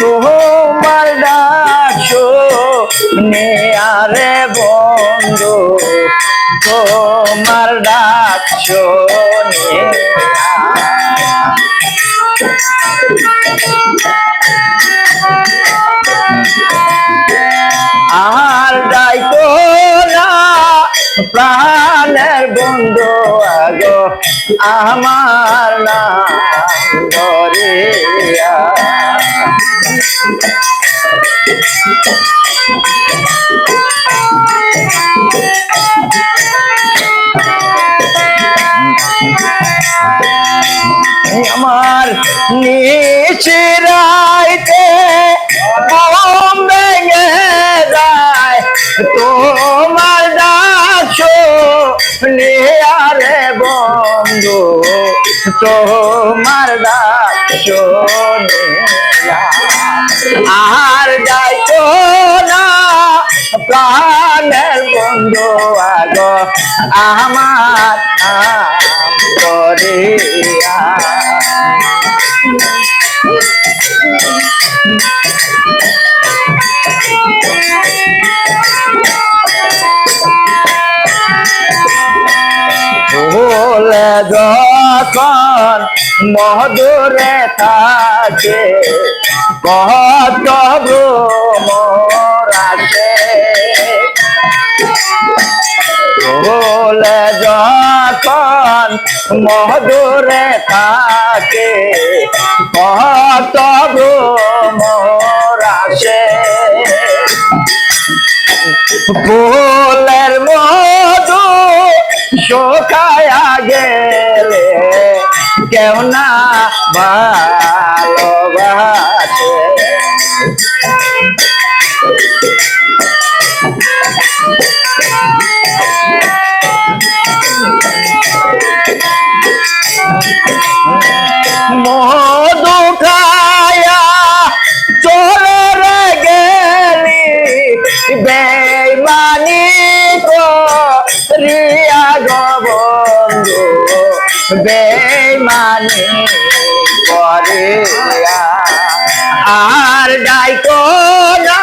তোমার ডাকো নেয়ারে বন্ধু তোমার ডাকছো আর প্রাণের বন্ধু আগো আমার নাম আমার নিচিরাইতে বন্ধু তোমার ডাকশো আর যাইতো না প্রাণের বন্ধু আগ আমার ভুলে যখন মধুরে থাকে, কত ভ্রমর আসে ভুলে যখন মধুরে থাকে, কত ভ্রমর আসে ফুলের মধু শোকায়া গেলে কেউ না ভালোবাসে মধু রিয়া গো বন্ধু বেমানি করিয়া আর ডাইকো না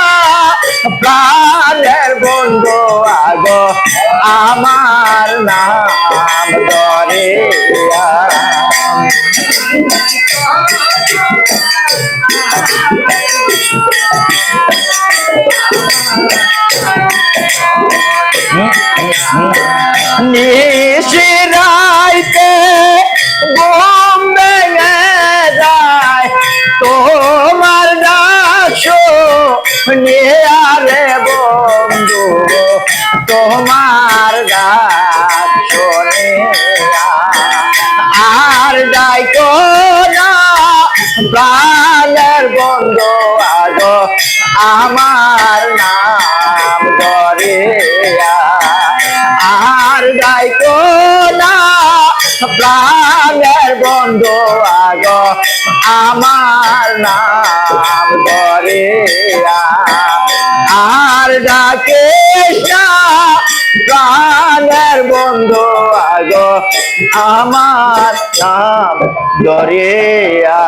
প্রাণের বন্ধু আগো আমার নাম ধরিয়া নিশিরাইতে ভেঙে যায়, তোমার ডাকশো নিয়ারে বন্ধু, তোমার নিয়া। আর যাইতো না প্রাণের বন্ধু আগ আমার নাম বন্ধু আগ আমার নাম করে আর ডাকে গানের বন্ধু আগ আমার নাম ধরিয়া